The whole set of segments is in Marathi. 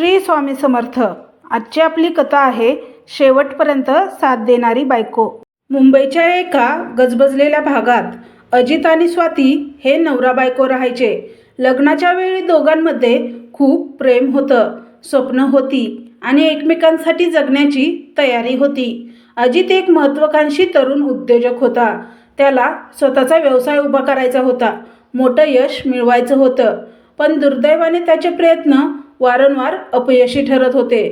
श्री स्वामी समर्थ. आजची आपली कथा आहे शेवटपर्यंत साथ देणारी बायको. मुंबईच्या एका गजबजलेल्या भागात अजित आणि स्वाती हे नवरा बायको राहायचे. लग्नाच्या वेळी दोघांमध्ये खूप प्रेम होतं स्वप्न होती आणि एकमेकांसाठी जगण्याची तयारी होती. अजित एक महत्त्वाकांक्षी तरुण उद्योजक होता. त्याला स्वतःचा व्यवसाय उभा करायचा होता. मोठं यश मिळवायचं होतं. पण दुर्दैवाने त्याचे प्रयत्न वारंवार अपयशी ठरत होते.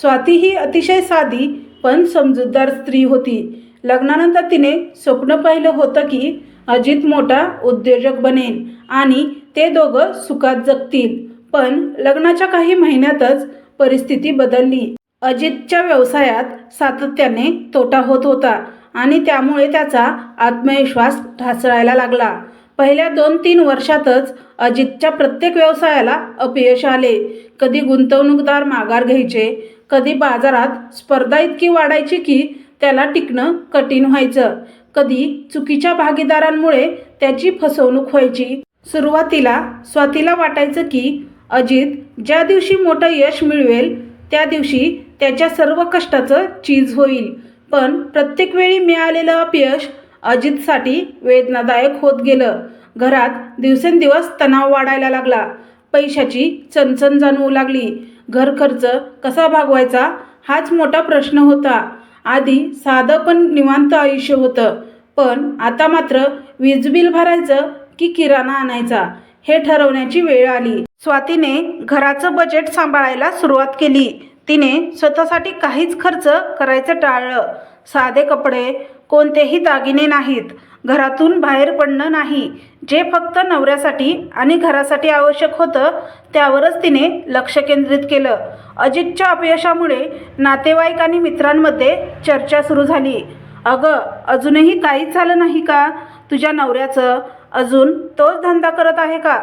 स्वाती ही अतिशय साधी पण समजूतदार स्त्री होती. लग्नानंतर तिने स्वप्न पाहिलं होतं की अजित मोठा उद्योजक बनेन आणि ते दोघं सुखात जगतील. पण लग्नाच्या काही महिन्यातच परिस्थिती बदलली. अजितच्या व्यवसायात सातत्याने तोटा होत होता आणि त्यामुळे त्याचा आत्मविश्वास ढासळायला लागला. पहिल्या दोन तीन वर्षातच अजितच्या प्रत्येक व्यवसायाला अपयश आले. कधी गुंतवणूकदार माघार घ्यायचे कधी बाजारात स्पर्धा इतकी वाढायची की त्याला टिकणं कठीण व्हायचं. कधी चुकीच्या भागीदारांमुळे त्याची फसवणूक व्हायची. सुरुवातीला स्वातीला वाटायचं की अजित ज्या दिवशी मोठं यश मिळवेल त्या दिवशी त्याच्या सर्व कष्टाचं चीज होईल. पण प्रत्येक वेळी मिळालेलं अपयश अजितसाठी वेदनादायक होत गेलं. घरात दिवसेंदिवस तणाव वाढायला लागला. पैशाची चणचण जाणवू लागली. घर खर्च कसा भागवायचा हाच मोठा प्रश्न होता. आधी साधं पण निवांत आयुष्य होतं. पण आता मात्र वीज बिल भरायचं की किराणा आणायचा हे ठरवण्याची वेळ आली. स्वातीने घराचं बजेट सांभाळायला सुरुवात केली. तिने स्वतःसाठी काहीच खर्च करायचं टाळलं. साधे कपडे कोणतेही दागिने नाहीत. घरातून बाहेर पडणं नाही. जे फक्त नवऱ्यासाठी आणि घरासाठी आवश्यक होतं त्यावरच तिने लक्ष केंद्रित केलं. अजितच्या अपयशामुळे नातेवाईक आणि मित्रांमध्ये चर्चा सुरू झाली. अगं अजूनही काहीच झालं नाही का? तुझ्या नवऱ्याचं अजून तोच धंदा करत आहे का?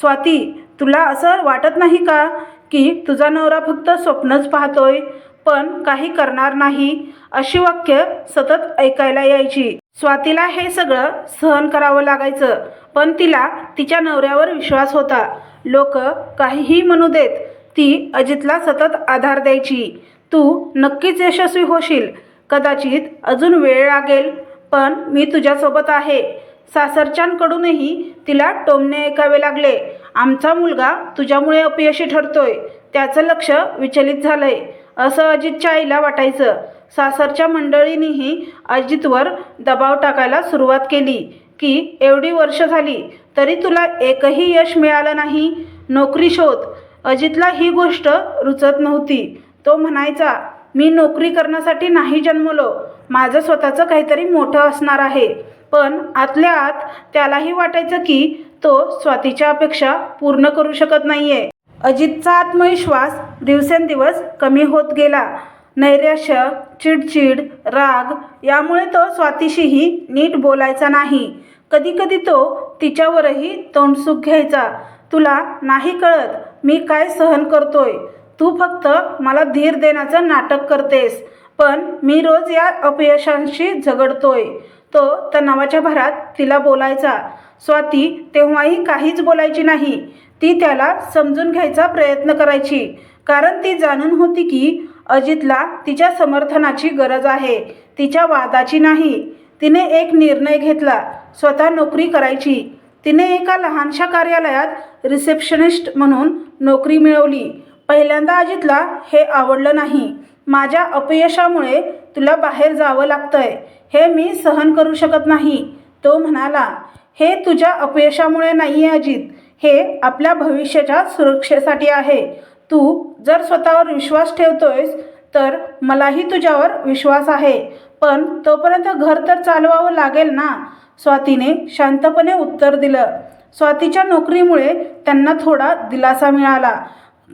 स्वाती तुला असं वाटत नाही का की तुझा नवरा फक्त स्वप्नच पाहतोय? पण काही करणार नाही अशी वाक्य सतत ऐकायला यायची. स्वातीला हे सगळं सहन करावं लागायचं पण तिला तिच्या नवऱ्यावर विश्वास होता. लोक काहीही म्हणू देत ती अजितला सतत आधार द्यायची. तू नक्कीच यशस्वी होशील. कदाचित अजून वेळ लागेल पण मी तुझ्यासोबत आहे. सासरच्यांकडूनही तिला टोमणे ऐकावे लागले. आमचा मुलगा तुझ्यामुळे अपयशी ठरतोय त्याचं लक्ष विचलित झालंय. असं अजितच्या आईला वाटायचं. सासरच्या मंडळींनीही अजितवर दबाव टाकायला सुरुवात केली की एवढी वर्ष झाली तरी तुला एकही यश मिळालं नाही. नोकरी शोध. अजितला ही गोष्ट रुचत नव्हती. तो म्हणायचा मी नोकरी करण्यासाठी नाही जन्मलो. माझं स्वतःचं काहीतरी मोठं असणार आहे. पण आतल्या आत त्यालाही वाटायचं की तो स्वातीच्या अपेक्षा पूर्ण करू शकत नाही आहे अजितचा आत्मविश्वास दिवसेंदिवस कमी होत गेला. नैराश्य चिडचिड राग यामुळे तो स्वातीशीही नीट बोलायचा नाही. कधीकधी तो तिच्यावरही तोंडसुख घ्यायचा. तुला नाही कळत मी काय सहन करतोय. तू फक्त मला धीर देण्याचं नाटक करतेस. पण मी रोज या अपयशांशी झगडतोय. तो तणावाच्या भरात तिला बोलायचा. स्वाती तेव्हाही काहीच बोलायची नाही. ती त्याला समजून घ्यायचा प्रयत्न करायची. कारण ती जाणून होती की अजितला तिच्या समर्थनाची गरज आहे तिच्या वादाची नाही. तिने एक निर्णय घेतला स्वतः नोकरी करायची. तिने एका लहानशा कार्यालयात रिसेप्शनिस्ट म्हणून नोकरी मिळवली. पहिल्यांदा अजितला हे आवडलं नाही. माझ्या अपयशामुळे तुला बाहेर जावं लागतंय. हे मी सहन करू शकत नाही तो म्हणाला. हे तुझ्या अपयशामुळे नाही आहे अजित. हे आपल्या भविष्याच्या सुरक्षेसाठी आहे. तू जर स्वतःवर विश्वास ठेवतोयस तर मलाही तुझ्यावर विश्वास आहे. पण तोपर्यंत घर तर चालवावं लागेल ना? स्वातीने शांतपणे उत्तर दिलं. स्वातीच्या नोकरीमुळे त्यांना थोडा दिलासा मिळाला.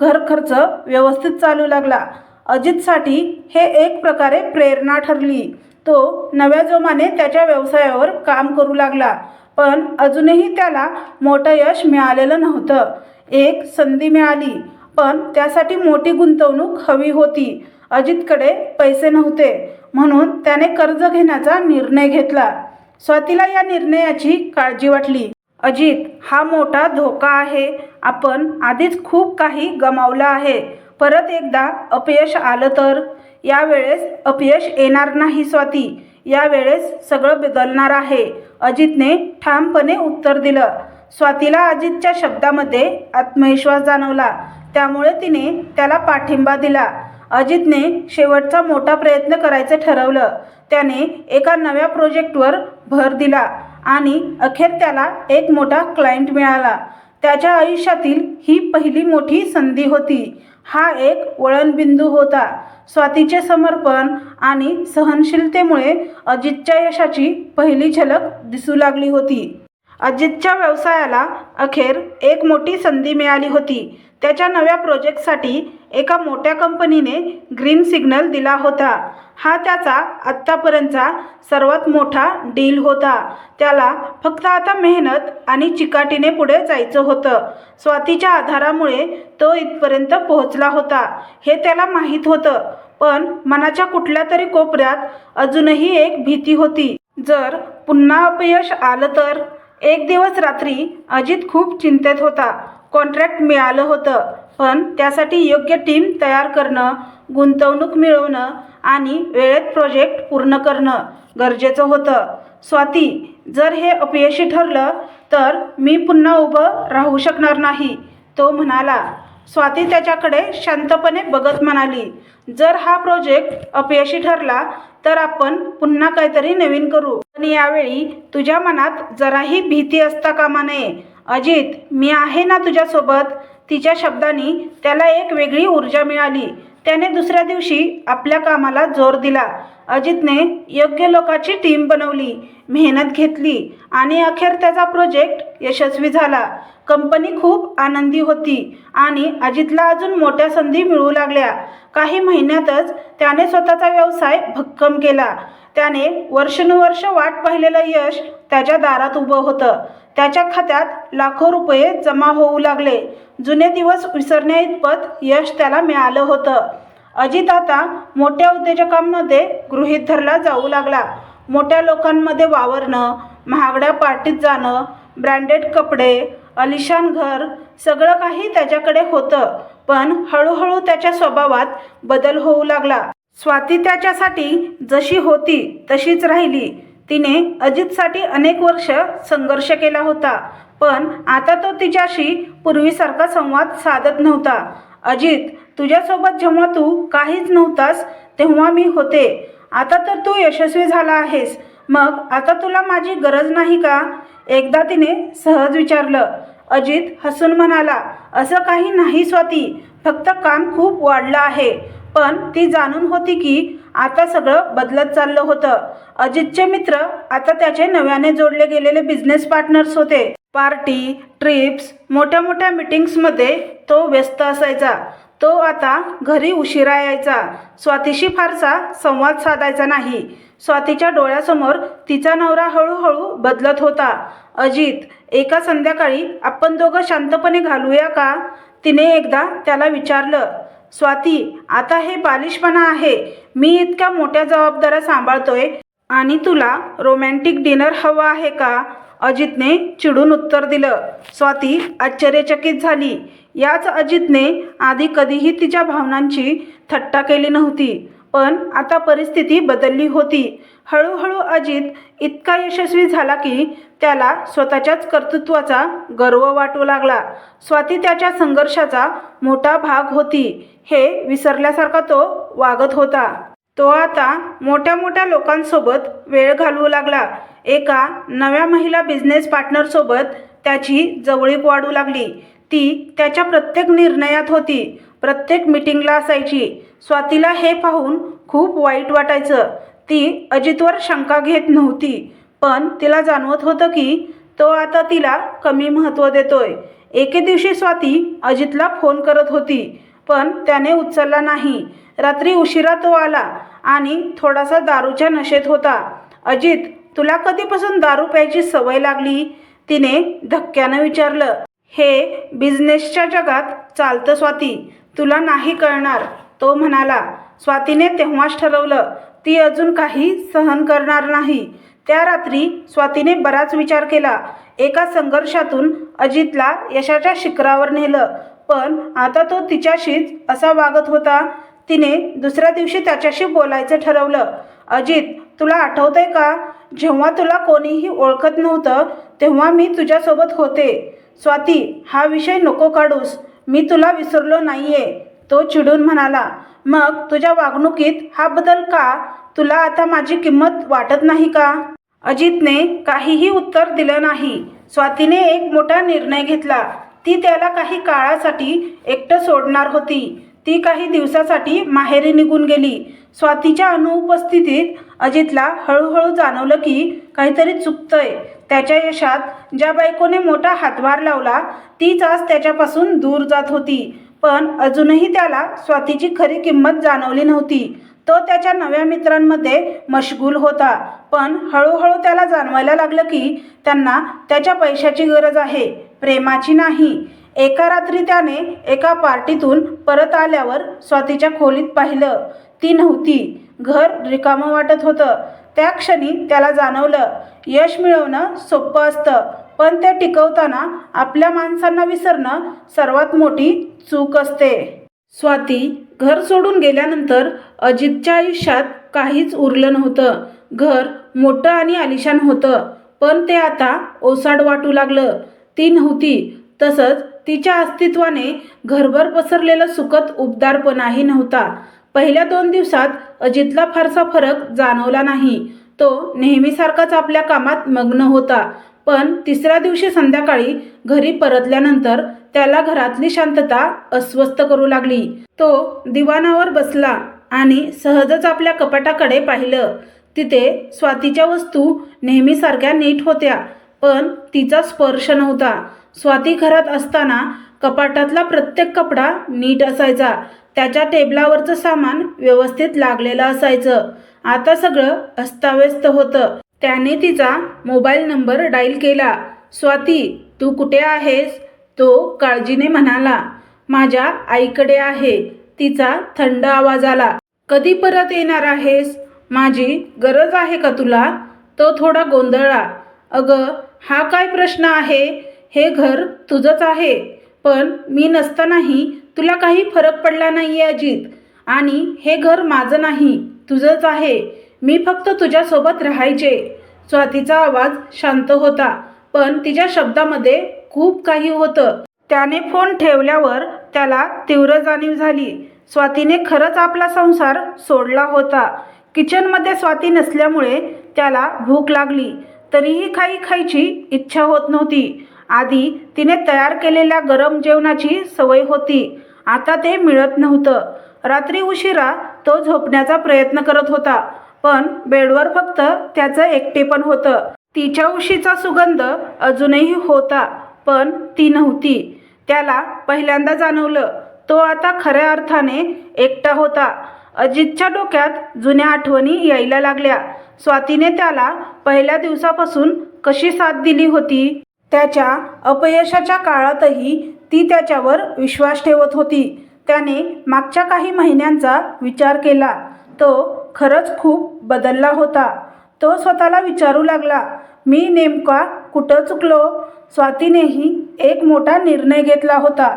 घर खर्च व्यवस्थित चालू लागला. अजितसाठी हे एक प्रकारे प्रेरणा ठरली. तो नव्या जोमाने त्याच्या व्यवसायावर काम करू लागला. पण अजूनही त्याला मोठं यश मिळालेलं नव्हतं. एक संधी मिळाली पण त्यासाठी मोठी गुंतवणूक हवी होती. अजितकडे पैसे नव्हते म्हणून त्याने कर्ज घेण्याचा निर्णय घेतला. स्वातीला या निर्णयाची काळजी वाटली. अजित हा मोठा धोका आहे. आपण आधीच खूप काही गमावलं आहे. परत एकदा अपयश आलं तर? यावेळेस अपयश येणार नाही स्वाती. यावेळेस सगळं बदलणार आहे. अजितने ठामपणे उत्तर दिलं. स्वातीला अजितच्या शब्दामध्ये आत्मविश्वास जाणवला. त्यामुळे तिने त्याला पाठिंबा दिला. अजितने शेवटचा मोठा प्रयत्न करायचं ठरवलं. त्याने एका नव्या प्रोजेक्टवर भर दिला आणि अखेर त्याला एक मोठा क्लायंट मिळाला. त्याच्या आयुष्यातील ही पहिली मोठी संधी होती. हा एक वळणबिंदू होता. स्वातीचे समर्पण आणि सहनशीलतेमुळे अजितच्या यशाची पहिली झलक दिसू लागली होती. अजितच्या व्यवसायाला अखेर एक मोठी संधी मिळाली होती. त्याच्या नव्या प्रोजेक्टसाठी एका मोठ्या कंपनीने ग्रीन सिग्नल दिला होता. हा त्याचा आत्तापर्यंतचा सर्वात मोठा डील होता. त्याला फक्त आता मेहनत आणि चिकाटीने पुढे जायचं होतं. स्वातीच्या आधारामुळे तो इथपर्यंत पोहोचला होता. हे त्याला माहीत होतं. पण मनाच्या कुठल्या तरी कोपऱ्यात अजूनही एक भीती होती. जर पुन्हा अपयश आलं तर? एक दिवस रात्री अजित खूप चिंतेत होता. कॉन्ट्रॅक्ट मिळालं होतं. पण त्यासाठी योग्य टीम तयार करणं गुंतवणूक मिळवणं आणि वेळेत प्रोजेक्ट पूर्ण करणं गरजेचं होतं. स्वाती जर हे अपयशी ठरलं तर मी पुन्हा उभं राहू शकणार नाही तो म्हणाला. स्वाती त्याच्याकडे शांतपणे बघत म्हणाली जर हा प्रोजेक्ट अपयशी ठरला तर आपण पुन्हा काहीतरी नवीन करू. पण यावेळी तुझ्या मनात जराही भीती असता कामा नये. अजित मी आहे ना तुझ्यासोबत? तिच्या शब्दांनी त्याला एक वेगळी ऊर्जा मिळाली. त्याने दुसऱ्या दिवशी आपल्या कामाला जोर दिला. अजितने योग्य लोकाची टीम बनवली मेहनत घेतली आणि अखेर त्याचा प्रोजेक्ट यशस्वी झाला. कंपनी खूप आनंदी होती आणि अजितला अजून मोठ्या संधी मिळू लागल्या. काही महिन्यातच त्याने स्वतःचा व्यवसाय भक्कम केला. त्याने वर्षानुवर्ष वाट पाहिलेलं यश त्याच्या दारात उभं होतं. त्याच्या खात्यात लाखो रुपये जमा होऊ लागले. जुने दिवस विसरण्या इतपत यश त्याला मिळालं होतं. अजित आता मोठ्या उद्योजकांमध्ये गृहीत धरला जाऊ लागला. मोठ्या लोकांमध्ये वावरणं महागड्या पार्टीत जाणं ब्रँडेड कपडे अलिशान घर सगळं काही त्याच्याकडे होतं. पण हळूहळू त्याच्या स्वभावात बदल होऊ लागला. स्वाती त्याच्यासाठी जशी होती तशीच राहिली. तिने अजितसाठी अनेक वर्ष संघर्ष केला होता पण आता तो तिच्याशी पूर्वीसारखा संवाद साधत नव्हता. अजित तुझ्यासोबत जेव्हा तू काहीच नव्हतास तेव्हा मी होते. आता तर तू यशस्वी झाला आहेस. मग आता तुला माझी गरज नाही का? एकदा तिने सहज विचारलं. अजित हसून म्हणाला असं काही नाही स्वाती. फक्त काम खूप वाढलं आहे. पण ती जाणून होती की आता सगळं बदलत चाललं होतं. अजितचे मित्र आता त्याचे नव्याने जोडले गेलेले बिझनेस पार्टनर्स होते. पार्टी ट्रिप्स मोठ्या मोठ्या मीटिंग्समध्ये तो व्यस्त असायचा. तो आता घरी उशिरा यायचा. स्वातीशी फारसा संवाद साधायचा नाही. स्वातीच्या डोळ्यासमोर तिचा नवरा हळूहळू बदलत होता. अजित एका संध्याकाळी आपण दोघं शांतपणे घालूया का? तिने एकदा त्याला विचारलं. स्वाती आता हे बालिशपणा आहे. मी इतक्या मोठ्या जबाबदाऱ्या सांभाळतोय. आणि तुला रोमॅन्टिक डिनर हवं आहे का? अजितने चिडून उत्तर दिलं. स्वाती आश्चर्यचकित झाली. याच अजितने आधी कधीही तिच्या भावनांची थट्टा केली नव्हती पण आता परिस्थिती बदलली होती. हळूहळू अजित इतका यशस्वी झाला की त्याला स्वतःच्याच कर्तृत्वाचा गर्व वाटू लागला. स्वाती त्याच्या संघर्षाचा मोठा भाग होती हे विसरल्यासारखा तो वागत होता. तो आता मोठ्या मोठ्या लोकांसोबत वेळ घालवू लागला. एका नव्या महिला बिझनेस पार्टनरसोबत त्याची जवळीक वाढू लागली. ती त्याच्या प्रत्येक निर्णयात होती प्रत्येक मिटिंगला असायची. स्वातीला हे पाहून खूप वाईट वाटायचं. ती अजितवर शंका घेत नव्हती. पण तिला जाणवत होतं की तो आता तिला कमी महत्त्व देतोय. एके दिवशी स्वाती अजितला फोन करत होती पण त्याने उचलला नाही. रात्री उशिरा तो आला आणि थोडासा दारूच्या नशेत होता. अजित तुला कधीपासून दारू प्यायची सवय लागली? तिने धक्क्यानं विचारलं. हे बिझनेसच्या जगात चालतं स्वाती. तुला नाही कळणार तो म्हणाला. स्वातीने तेव्हाच ठरवलं ती अजून काही सहन करणार नाही. त्या रात्री स्वातीने बराच विचार केला. एका संघर्षातून अजितला यशाच्या शिखरावर नेलं. पण आता तो तिच्याशीच असा वागत होता. तिने दुसऱ्या दिवशी त्याच्याशी बोलायचं ठरवलं. अजित तुला आठवतंय का? जेव्हा तुला कोणीही ओळखत नव्हतं तेव्हा मी तुझ्यासोबत होते. स्वाती हा विषय नको काढूस. मी तुला विसरलो नाहीये. तो चिडून म्हणाला. मग तुझ्या वागणुकीत हा बदल का? तुला आता माझी किंमत वाटत नाही का? अजितने काहीही उत्तर दिलं नाही. स्वातीने एक मोठा निर्णय घेतला. ती त्याला काही काळासाठी एकटं सोडणार होती. ती काही दिवसासाठी माहेरी निघून गेली. स्वातीच्या अनुपस्थितीत अजितला हळूहळू जाणवलं की काहीतरी चुकतंय. त्याच्या यशात ज्या बायकोने मोठा हातभार लावला तीच आज त्याच्यापासून दूर जात होती. पण अजूनही त्याला स्वातीची खरी किंमत जाणवली नव्हती. तो त्याच्या नव्या मित्रांमध्ये मशगूल होता. पण हळूहळू त्याला जाणवायला लागलं की त्यांना त्याच्या पैशाची गरज आहे प्रेमाची नाही. एका रात्री त्याने एका पार्टीतून परत आल्यावर स्वातीच्या खोलीत पाहिलं. ती नव्हती. घर रिकामं वाटत होतं. त्या क्षणी त्याला जाणवलं यश मिळवणं सोपं असतं पण ते टिकवताना आपल्या माणसांना विसरणं सर्वात मोठी चूक असते. स्वाती घर सोडून गेल्यानंतर अजितच्या आयुष्यात काहीच उरलं नव्हतं. घर मोठं आणि आलिशान होतं पण ते आता ओसाड वाटू लागलं. ती नव्हती तसंच तिच्या अस्तित्वाने घरभर पसरलेलं सुखद उबदारपणाही नव्हता. पहिल्या दोन दिवसात अजितला फारसा फरक जाणवला नाही. तो नेहमीसारखाच आपल्या कामात मग्न होता पण तिसऱ्या दिवशी संध्याकाळी घरी परतल्यानंतर त्याला घरातली शांतता अस्वस्थ करू लागली. तो दिवाणावर बसला आणि सहजच आपल्या कपाटाकडे पाहिलं. तिथे स्वातीच्या वस्तू नेहमीसारख्या नीट होत्या पण तिचा स्पर्श नव्हता. स्वाती घरात असताना कपाटातला प्रत्येक कपडा नीट असायचा. त्याच्या टेबलावरचं सामान व्यवस्थित लागलेलं असायचं. आता सगळं अस्ताव्यस्त होतं. त्याने तिचा मोबाईल नंबर डायल केला. स्वाती तू कुठे आहेस? तो काळजीने म्हणाला माझ्या आईकडे आहे. तिचा थंड आवाज आला कधी परत येणार आहेस? माझी गरज आहे का तुला? तो थोडा गोंधळला अगं हा काय प्रश्न आहे? हे घर तुझंच आहे पण मी नसतानाही तुला काही फरक पडला नाही आहे अजित. आणि हे घर माझं नाही तुझंच आहे. मी फक्त तुझ्यासोबत राहायचे. स्वातीचा आवाज शांत होता पण तिच्या शब्दामध्ये खूप काही होतं. त्याने फोन ठेवल्यावर त्याला तीव्र जाणीव झाली. स्वातीने खरंच आपला संसार सोडला होता. किचनमध्ये स्वाती नसल्यामुळे त्याला भूक लागली. तरीही काही खायची इच्छा होत नव्हती. आधी तिने तयार केलेल्या गरम जेवणाची सवय होती. आता ते मिळत नव्हतं. रात्री उशिरा तो झोपण्याचा प्रयत्न करत होता. पण बेडवर फक्त त्याचं एकटेपण होतं. तिच्या उशीचा सुगंध अजूनही होता. पण ती नव्हती. त्याला पहिल्यांदा जाणवलं तो आता खऱ्या अर्थाने एकटा होता. अजितच्या डोक्यात जुन्या आठवणी यायला लागल्या. स्वातीने त्याला पहिल्या दिवसापासून कशी साथ दिली होती? त्याच्या अपयशाच्या काळातही ती त्याच्यावर विश्वास ठेवत होती. त्याने मागच्या काही महिन्यांचा विचार केला. तो खरंच खूप बदलला होता. तो स्वतःला विचारू लागला. मी नेमका कुठं चुकलो? स्वातीनेही एक मोठा निर्णय घेतला होता.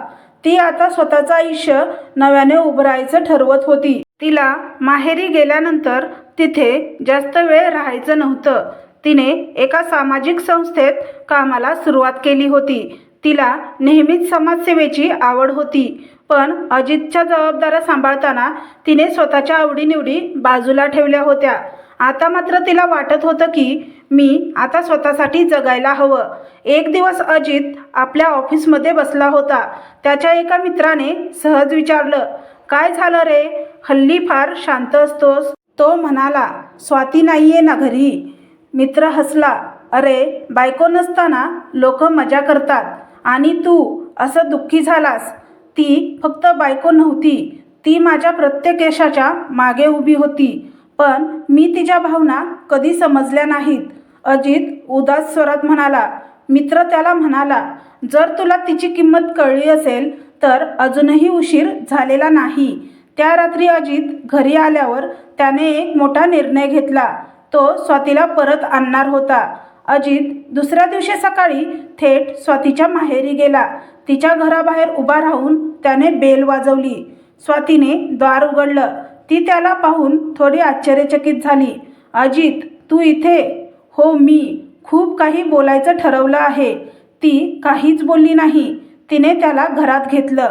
ती आता स्वतःचं आयुष्य नव्याने उभरायचं ठरवत होती. तिला माहेरी गेल्यानंतर तिथे जास्त वेळ राहायचं नव्हतं. तिने एका सामाजिक संस्थेत कामाला सुरुवात केली होती. तिला नेहमीच समाजसेवेची आवड होती. पण अजितच्या जबाबदाऱ्या सांभाळताना तिने स्वतःच्या आवडीनिवडी बाजूला ठेवल्या होत्या. आता मात्र तिला वाटत होतं की मी आता स्वतःसाठी जगायला हवं. एक दिवस अजित आपल्या ऑफिसमध्ये बसला होता. त्याच्या एका मित्राने सहज विचारलं काय झालं रे? हल्ली फार शांत असतोस. तो म्हणाला स्वाती नाही आहे ना घरी. मित्र हसला अरे बायको नसताना लोक मजा करतात. आणि तू असं दुःखी झालास. ती फक्त बायको नव्हती. ती माझ्या प्रत्येक यशाच्या मागे उभी होती. पण मी तिच्या भावना कधी समजल्या नाहीत. अजित उदास स्वरात म्हणाला मित्र त्याला म्हणाला जर तुला तिची किंमत कळली असेल तर अजूनही उशीर झालेला नाही त्या रात्री अजित घरी आल्यावर त्याने एक मोठा निर्णय घेतला. तो स्वातीला परत आणणार होता. अजित दुसऱ्या दिवशी सकाळी थेट स्वातीच्या माहेरी गेला. तिच्या घराबाहेर उभा राहून त्याने बेल वाजवली. स्वातीने द्वार उघडलं. ती त्याला पाहून थोडी आश्चर्यचकित झाली. अजित तू इथे? हो मी. खूप काही बोलायचं ठरवलं आहे. ती काहीच बोलली नाही. तिने त्याला घरात घेतलं.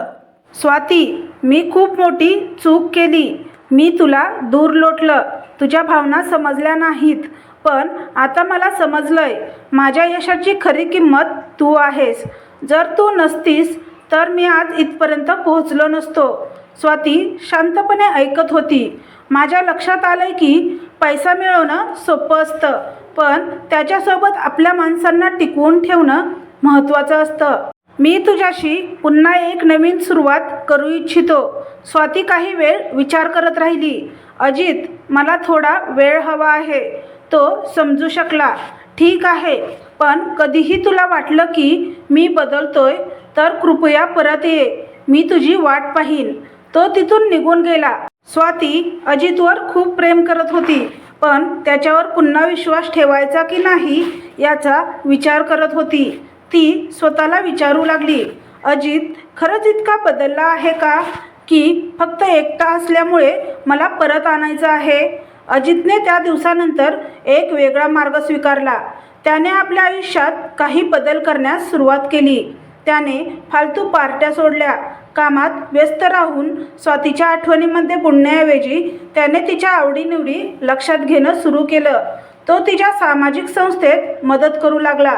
स्वाती मी खूप मोठी चूक केली. मी तुला दूर लोटलं. तुझ्या भावना समजल्या नाहीत. पण आता मला समजलंय. माझ्या यशाची खरी किंमत तू आहेस. जर तू नसतीस तर मी आज इथपर्यंत पोहोचलो नसतो. स्वाती शांतपणे ऐकत होती. माझ्या लक्षात आलंय की पैसा मिळवणं सोपं असतं पण त्याच्यासोबत आपल्या माणसांना टिकवून ठेवणं महत्त्वाचं असतं. मी तुझ्याशी पुन्हा एक नवीन सुरुवात करू इच्छितो. स्वाती काही वेळ विचार करत राहिली. अजित मला थोडा वेळ हवा आहे. तो समजू शकला. ठीक आहे पण कधीही तुला वाटलं की मी बदलतोय तर कृपया परत ये. मी तुझी वाट पाहीन. तो तिथून निघून गेला. स्वाती अजितवर खूप प्रेम करत होती पण त्याच्यावर पुन्हा विश्वास ठेवायचा की नाही याचा विचार करत होती. ती स्वतःला विचारू लागली अजित खरंच इतका बदलला आहे का? की फक्त एकटा असल्यामुळे मला परत आणायचं आहे. अजितने त्या दिवसानंतर एक वेगळा मार्ग स्वीकारला. त्याने आपल्या आयुष्यात काही बदल करण्यास सुरुवात केली. त्याने फालतू पार्ट्या सोडल्या. कामात व्यस्त राहून स्वातीच्या आठवणीमध्ये बुडण्याऐवजी त्याने तिच्या आवडीनिवडी लक्षात घेणं सुरू केलं. तो तिच्या सामाजिक संस्थेत मदत करू लागला.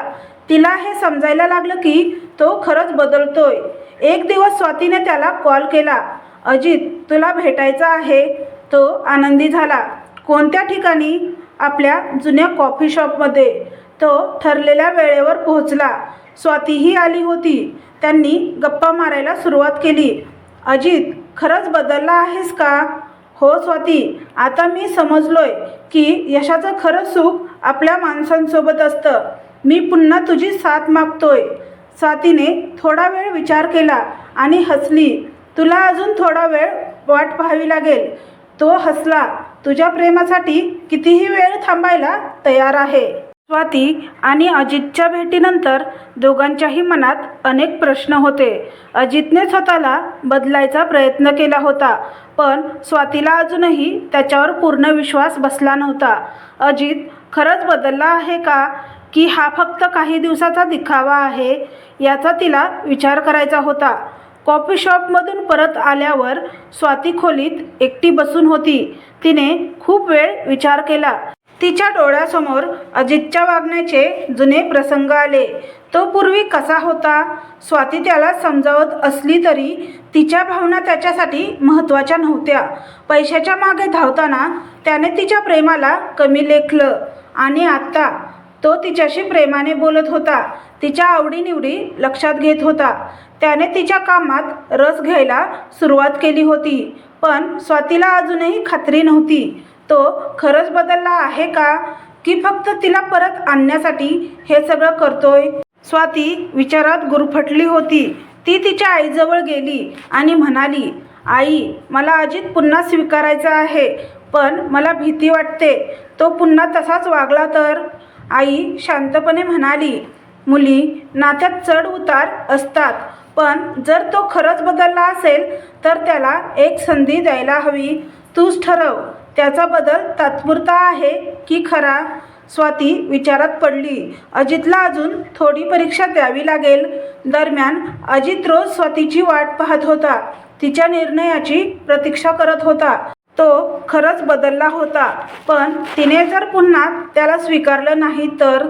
तिला हे समजायला लागलं की तो खरंच बदलतोय. एक दिवस स्वातीने त्याला कॉल केला. अजित तुला भेटायचं आहे. तो आनंदी झाला. कोणत्या ठिकाणी? आपल्या जुन्या कॉफी शॉपमध्ये. तो ठरलेल्या वेळेवर पोहोचला. स्वातीही आली होती. त्यांनी गप्पा मारायला सुरुवात केली. अजित खरंच बदलला आहेस का? हो स्वाती आता मी समजलोय की यशाचं खरं सुख आपल्या माणसांसोबत असतं. मी पुन्हा तुझी साथ मागतोय. स्वातीने थोडा वेळ विचार केला आणि हसली. तुला अजून थोडा वेळ वाट पाहावी लागेल. तो हसला. तुझ्या प्रेमासाठी कितीही वेळ थांबायला तयार आहे. स्वाती आणि अजितच्या भेटीनंतर दोघांच्याही मनात अनेक प्रश्न होते. अजितने स्वतःला बदलायचा प्रयत्न केला होता पण स्वातीला अजूनही त्याच्यावर पूर्ण विश्वास बसला नव्हता. अजित खरंच बदलला आहे का? की हा फक्त काही दिवसाचा दिखावा आहे याचा तिला विचार करायचा होता कॉफी शॉपमधून परत आल्यावर स्वाती खोलीत एकटी बसून होती. तिने खूप वेळ विचार केला. तिच्या डोळ्यासमोर अजितच्या वागण्याचे जुने प्रसंग आले. तो पूर्वी कसा होता स्वाती त्याला समजावत असली तरी तिच्या भावना त्याच्यासाठी महत्त्वाच्या नव्हत्या. पैशाच्या मागे धावताना त्याने तिच्या प्रेमाला कमी लेखलं आणि आत्ता तो तिच्याशी प्रेमाने बोलत होता. तिच्या आवडीनिवडी लक्षात घेत होता. त्याने तिच्या कामात रस घ्यायला सुरुवात केली होती पण स्वातीला अजूनही खात्री नव्हती. तो खरंच बदलला आहे का? की फक्त तिला परत आणण्यासाठी हे सगळं करतोय? स्वाती विचारात गुरफटली होती. ती तिच्या आईजवळ गेली आणि म्हणाली आई मला अजित पुन्हा स्वीकारायचा आहे पण मला भीती वाटते. तो पुन्हा तसाच वागला तर? आई शांतपणे म्हणाली मुली नात्यात चढ उतार असतात पण जर तो खरंच बदलला असेल तर त्याला एक संधी द्यायला हवी. तूच ठरव. त्याचा बदल तात्पुरता आहे की खरा? स्वाती विचारात पडली. अजितला अजून थोडी परीक्षा द्यावी लागेल. दरम्यान अजित रोज स्वातीची वाट पाहत होता. तिच्या निर्णयाची प्रतीक्षा करत होता. तो खरंच बदलला होता. पण तिने जर पुन्हा त्याला स्वीकारलं नाही तर?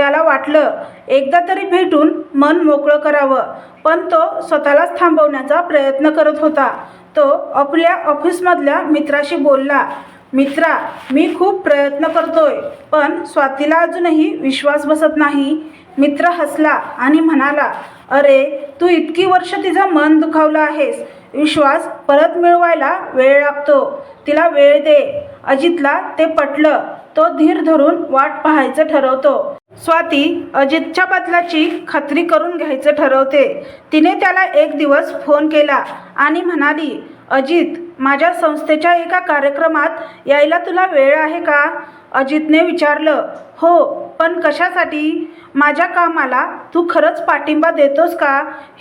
त्याला वाटलं एकदा तरी भेटून मन मोकळं करावं. पण तो स्वतःलाच थांबवण्याचा प्रयत्न करत होता. तो आपल्या ऑफिसमधल्या मित्राशी बोलला मित्रा मी खूप प्रयत्न करतोय पण स्वातीला अजूनही विश्वास बसत नाही. मित्र हसला आणि म्हणाला अरे तू इतकी वर्ष तिचं मन दुखावलं आहेस. विश्वास परत मिळवायला वेळ लागतो. तिला वेळ दे. अजितला ते पटलं. तो धीर धरून वाट पाहायचं ठरवतो. स्वाती अजितच्या बदलाची खात्री करून घ्यायचं ठरवते. तिने त्याला एक दिवस फोन केला आणि म्हणाली अजित माझ्या संस्थेच्या एका कार्यक्रमात यायला तुला वेळ आहे का? अजितने विचारलं हो पण कशासाठी? माझ्या कामाला तू खरंच पाठिंबा देतोस का?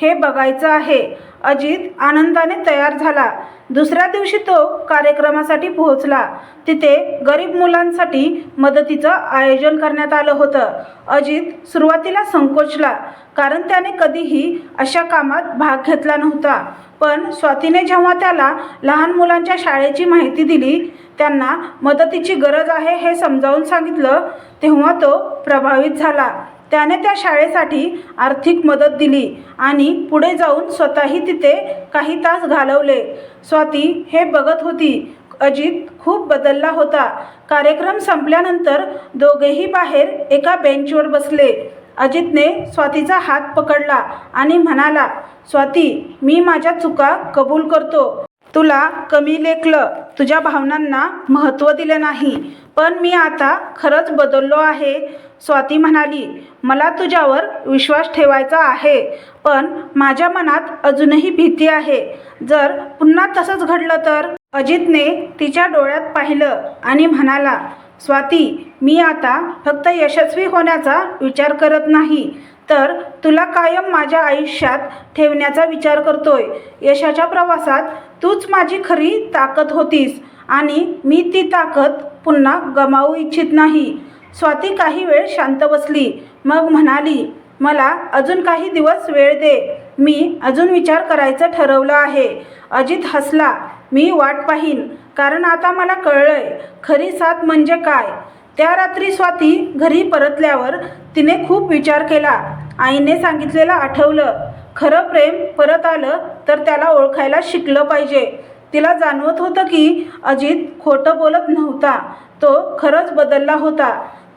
हे बघायचं आहे. अजित आनंदाने तयार झाला. दुसऱ्या दिवशी तो कार्यक्रमासाठी पोहोचला. तिथे गरीब मुलांसाठी मदतीचं आयोजन करण्यात आलं होतं. अजित सुरुवातीला संकोचला कारण त्याने कधीही अशा कामात भाग घेतला नव्हता. पण स्वातीने जेव्हा त्याला लहान मुलांच्या शाळेची माहिती दिली त्यांना मदतीची गरज आहे हे समजावून सांगितलं तेव्हा तो प्रभावित झाला. त्याने त्या शाळेसाठी आर्थिक मदत दिली आणि पुढे जाऊन स्वतःही तिथे काही तास घालवले. स्वाती हे बघत होती. अजित खूप बदलला होता. कार्यक्रम संपल्यानंतर दोघेही बाहेर एका बेंचवर बसले. अजितने स्वातीचा हात पकडला आणि म्हणाला स्वाती मी माझ्या चुका कबूल करतो. तुला कमी लेखलं तुझ्या भावनांना महत्त्व दिलं नाही. पण मी आता खरंच बदललो आहे. स्वाती म्हणाली मला तुझ्यावर विश्वास ठेवायचा आहे पण माझ्या मनात अजूनही भीती आहे. जर पुन्हा तसंच घडलं तर? अजितने तिच्या डोळ्यात पाहिलं आणि म्हणाला स्वाती मी आता फक्त यशस्वी होण्याचा विचार करत नाही. तर तुला कायम माझ्या आयुष्यात ठेवण्याचा विचार करतोय. यशाच्या प्रवासात तूच माझी खरी ताकद होतीस आणि मी ती ताकद पुन्हा गमावू इच्छित नाही. स्वाती काही वेळ शांत बसली. मग म्हणाली मला अजून काही दिवस वेळ दे. मी अजून विचार करायचं ठरवलं आहे. अजित हसला. मी वाट पाहीन. कारण आता मला कळलंय. खरी साथ म्हणजे काय? त्या रात्री स्वाती घरी परतल्यावर तिने खूप विचार केला. आईने सांगितलेलं आठवलं. खरं प्रेम परत आलं तर त्याला ओळखायला शिकलं पाहिजे. तिला जाणवत होतं की अजित खोटं बोलत नव्हता. तो खरंच बदलला होता.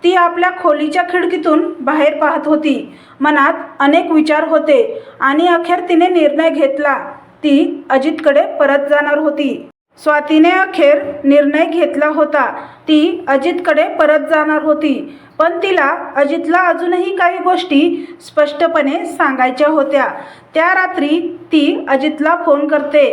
ती आपल्या खोलीच्या खिडकीतून बाहेर पाहत होती. मनात अनेक विचार होते आणि अखेर तिने निर्णय घेतला. ती अजितकडे परत जाणार होती. स्वातीने अखेर निर्णय घेतला होता. ती अजितकडे परत जाणार होती. पण तिला अजितला अजूनही काही गोष्टी स्पष्टपणे सांगायच्या होत्या. त्या रात्री ती अजितला फोन करते.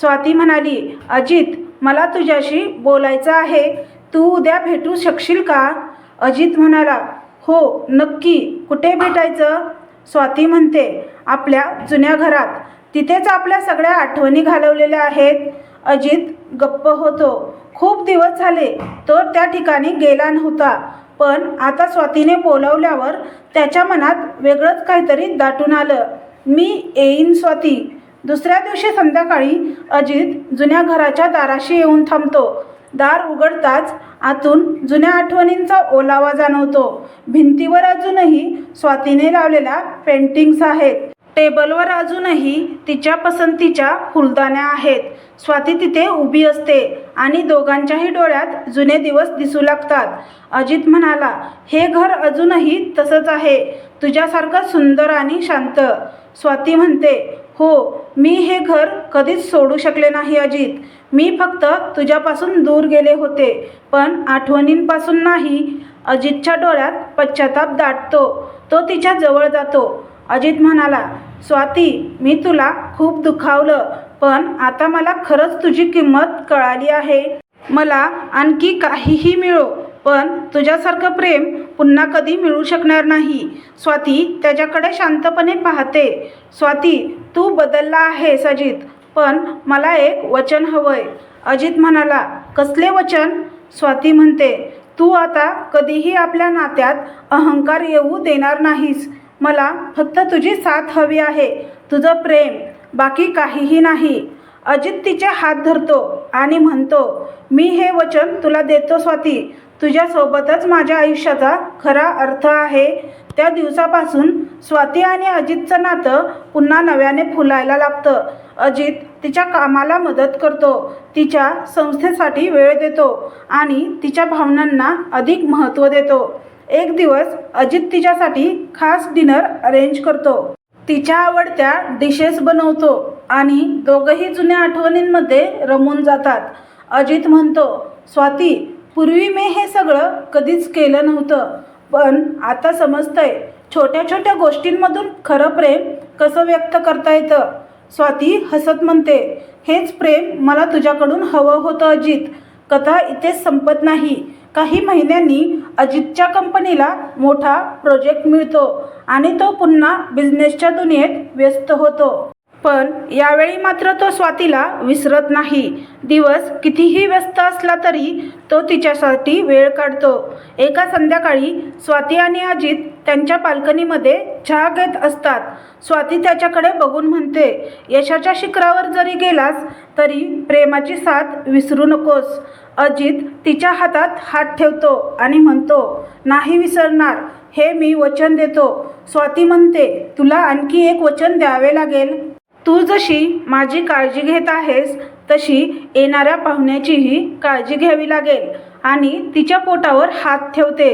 स्वाती म्हणाली अजित मला तुझ्याशी बोलायचं आहे. तू उद्या भेटू शकशील का? अजित म्हणाला हो नक्की. कुठे भेटायचं? स्वाती म्हणते आपल्या जुन्या घरात. तिथेच आपल्या सगळ्या आठवणी घालवलेल्या आहेत. अजित गप्प होतो. खूप दिवस झाले तो त्या ठिकाणी गेला नव्हता. पण आता स्वातीने बोलवल्यावर त्याच्या मनात वेगळंच काहीतरी दाटून आलं. मी येईन स्वाती. दुसऱ्या दिवशी संध्याकाळी अजित जुन्या घराच्या दाराशी येऊन थांबतो. दार उघडताच आतून जुन्या आठवणींचा ओलावा जाणवतो. भिंतीवर अजूनही स्वातीने लावलेल्या पेंटिंग्स आहेत. टेबलवर अजूनही तिच्या पसंतीच्या फुलदाण्या आहेत. स्वाती तिथे उभी असते आणि दोघांच्याही डोळ्यात जुने दिवस दिसू लागतात. अजित म्हणाला हे घर अजूनही तसंच आहे. तुझ्यासारखं सुंदर आणि शांत. स्वाती म्हणते हो मी हे घर कधीच सोडू शकले नाही अजित. मी फक्त तुझ्यापासून दूर गेले होते पण आठवणींपासून नाही. अजितच्या डोळ्यात पश्चाताप दाटतो. तो तिच्या जवळ जातो. अजित म्हणाला स्वाती मी तुला खूप दुखावलं पण आता मला खरंच तुझी किंमत कळाली आहे. मला आणखी काहीही मिळो पण तुझ्यासारखं प्रेम पुन्हा कधी मिळू शकणार नाही. स्वाती त्याच्याकडे शांतपणे पाहते. स्वाती तू बदलला आहेस अजित पण मला एक वचन हवंय. अजित म्हणाला कसले वचन? स्वाती म्हणते तू आता कधीही आपल्या नात्यात अहंकार येऊ देणार नाहीस. मला फक्त तुझी साथ हवी आहे तुझं प्रेम बाकी काहीही नाही. अजित तिचे हात धरतो आणि म्हणतो मी हे वचन तुला देतो स्वाती. तुझ्यासोबतच माझ्या आयुष्याचा खरा अर्थ आहे. त्या दिवसापासून स्वाती आणि अजितचं नातं पुन्हा नव्याने फुलायला लागतं. अजित तिच्या कामाला मदत करतो तिच्या संस्थेसाठी वेळ देतो आणि तिच्या भावनांना अधिक महत्त्व देतो. एक दिवस अजित तिच्यासाठी खास डिनर अरेंज करतो. तिच्या आवडत्या डिशेस बनवतो आणि दोघंही जुन्या आठवणींमध्ये रमून जातात. अजित म्हणतो स्वाती पूर्वी मी हे सगळं कधीच केलं नव्हतं पण आता समजतंय. छोट्या छोट्या गोष्टींमधून खरं प्रेम कसं व्यक्त करता येतं? स्वाती हसत म्हणते हेच प्रेम मला तुझ्याकडून हवं होतं अजित. कथा इथेच संपत नाही. काही महिन्यांनी अजितच्या कंपनीला मोठा प्रोजेक्ट मिळतो आणि तो पुन्हा बिझनेसच्या दुनियेत व्यस्त होतो. पण यावेळी मात्र तो स्वातीला विसरत नाही. दिवस कितीही व्यस्त असला तरी तो तिच्यासाठी वेळ काढतो. एका संध्याकाळी स्वाती आणि अजित त्यांच्या बाल्कनीमध्ये चहा घेत असतात. स्वाती त्याच्याकडे बघून म्हणते यशाच्या शिखरावर जरी गेलास तरी प्रेमाची साथ विसरू नकोस अजित तिच्या हातात हात ठेवतो आणि म्हणतो नाही विसरणार. हे मी वचन देतो स्वाती म्हणते तुला आणखी एक वचन द्यावे लागेल. तू जशी माझी काळजी घेत आहेस तशी येणाऱ्या पाहुण्याचीही काळजी घ्यावी लागेल आणि तिच्या पोटावर हात ठेवते.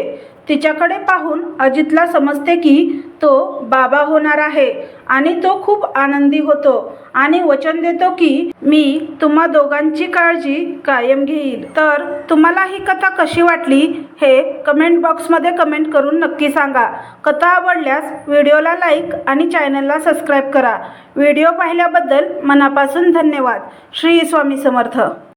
तिच्याकडे पाहून अजितला समजते की तो बाबा होणार आहे आणि तो खूप आनंदी होतो आणि वचन देतो की मी तुम्हा दोघांची काळजी कायम घेईल. तर तुम्हाला ही कथा कशी वाटली हे कमेंट बॉक्समध्ये कमेंट करून नक्की सांगा. कथा आवडल्यास व्हिडिओला लाईक आणि चॅनलला सबस्क्राईब करा. व्हिडिओ पाहिल्याबद्दल मनापासून धन्यवाद. श्री स्वामी समर्थ.